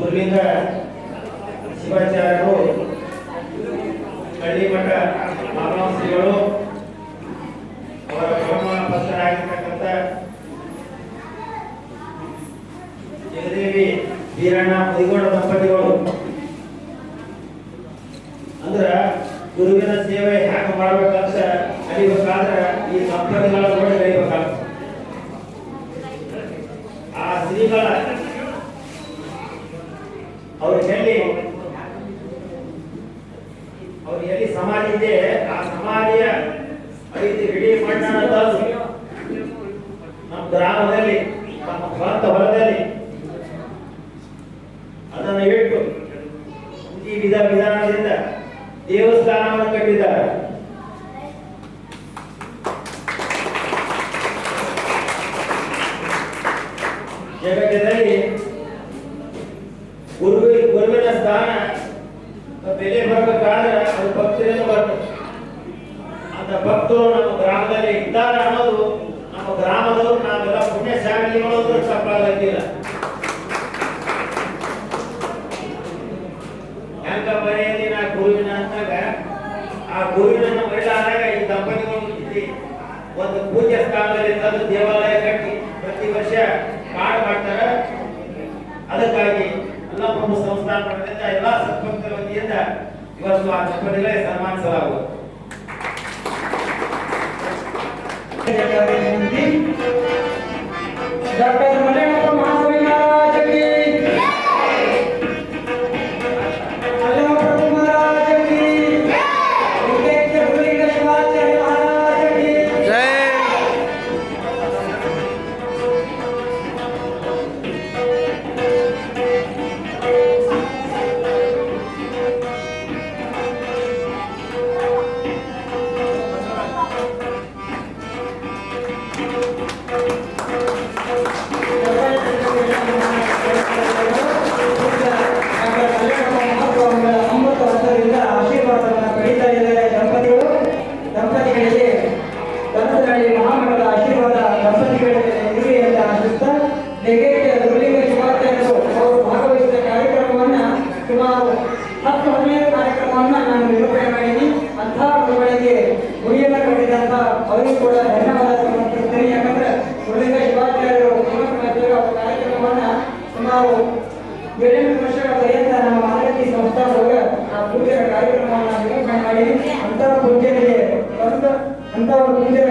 ಗುರುಲಿಂಗ ಶಿವಾಚಾರ್ಯರು, ಹಳ್ಳಿಮಠ ಮಾನವಂಶಿಗಳು ಅವರ ಬ್ರಹ್ಮ ಭಕ್ತರಾಗಿರ್ತಕ್ಕಂಥ ಜಗದೇವಿ ವೀರಣ್ಣ ಮುದಿಗೋಡ ದಂಪತಿಗಳು. ಅಂದ್ರ ಗುರುವಿನ ಸೇವೆ ಹ್ಯಾಂಗ ಮಾಡ್ಬೇಕಂತ ಕಲಿಬೇಕಾದ್ರ ಈ ದಂಪತಿಗಳ ನೋಡಿ ಕಲಿಬೇಕಾಗ್ತದೆ ಆ ಶ್ರೀಗಳ ಅವ್ರ ಎಲ್ಲಿ ಅವ್ರ ಎಲ್ಲಿ ಸಮಾಧಿ ಇದೆ, ಆ ಸಮಾಧಿಯ ಐದು ಇಡೀ ಮಣ್ಣನ್ನು ತಂದು ನಮ್ಮ ಗ್ರಾಮದಲ್ಲಿ, ನಮ್ಮ ಸ್ವಂತ ಹೊಲದಲ್ಲಿ ಅದನ್ನು ಇಟ್ಟು ಈ ವಿಧ ವಿಧಾನದಿಂದ ದೇವಸ್ಥಾನವನ್ನು ಕಟ್ಟಿದ್ದಾರೆ. ಜಗತ್ತಿನಲ್ಲಿ ಗುರುವಿ ಗುರುವಿನ ಸ್ಥಾನ ಬೆಲೆ ಬರಬೇಕಾದ್ರೆ ಅದು ಭಕ್ತರಿಂದ ಬರ್ತದೆ ಅಂತ ಭಕ್ತರು ನಮ್ಮ ಗ್ರಾಮದಲ್ಲಿ ಇದ್ದಾರೆ ಅನ್ನೋದು ನಮ್ಮ ಗ್ರಾಮದವರು ನಾವೆಲ್ಲ ಪುಣ್ಯ ಶಾಲೆಗಳು ತಪ್ಪಾಗಲಿಲ್ಲ ಹೆಂಗ ಮನೆಯಲ್ಲಿ ನಾ ಗುರುವಿನ ಅಂದಾಗ ಆ ಗುರುವಿನ ಮಹಿಳಾದಾಗ ಈ ದಂಪತಿಗಳು ಒಂದು ಪೂಜೆ ಸ್ಥಾನದಲ್ಲಿ ತಂದು ದೇವಾಲಯ ಕಟ್ಟಿ ಪ್ರತಿ ವರ್ಷ ಕಾಡು ಮಾಡ್ತಾರ ಅದಕ್ಕಾಗಿ ಎಲ್ಲ ಪಡೆದಿಂದ ಎಲ್ಲ ಸದ್ಭಕ್ತರ ವತಿಯಿಂದ ಇವತ್ತು ಆ ದಂಪತಿಗಳೇ ಸನ್ಮಾನಿಸಲಾಗುವುದು ಡಾಕ್ಟರ್ ಲಿಂಗೇಶ್ವರ ಗುರುಲಿಂಗ ಶಿವಾಚಾರ್ಯರು ಅವರು ಭಾಗವಹಿಸಿದ ಕಾರ್ಯಕ್ರಮವನ್ನ ಸುಮಾರು ಹತ್ತು ಹದಿನೈದು ಕಾರ್ಯಕ್ರಮವನ್ನ ನಾನು ನಿರೂಪಣೆ ಮಾಡಿದ್ದೀನಿ ಅಂತಹ ಗುರುಗಳಿಗೆ ಗುರಿಯನ್ನ ಕಟ್ಟಿದಂತ ಅವರಿಗೂ ಕೂಡ ಧನ್ಯವಾದ ಸಮರ್ಪಿಸ್ತೀನಿ ಯಾಕಂದ್ರೆ ಅವರ ಕಾರ್ಯಕ್ರಮವನ್ನ ಸುಮಾರು ಏಳೆಂಟು ವರ್ಷಗಳ ಪರ್ಯಂತ ನಮ್ಮ ಮಾರುತಿ ಆ ಪೂಜೆಯ ಕಾರ್ಯಕ್ರಮವನ್ನು ನಿರೂಪಣೆ ಪೂಜೆಯ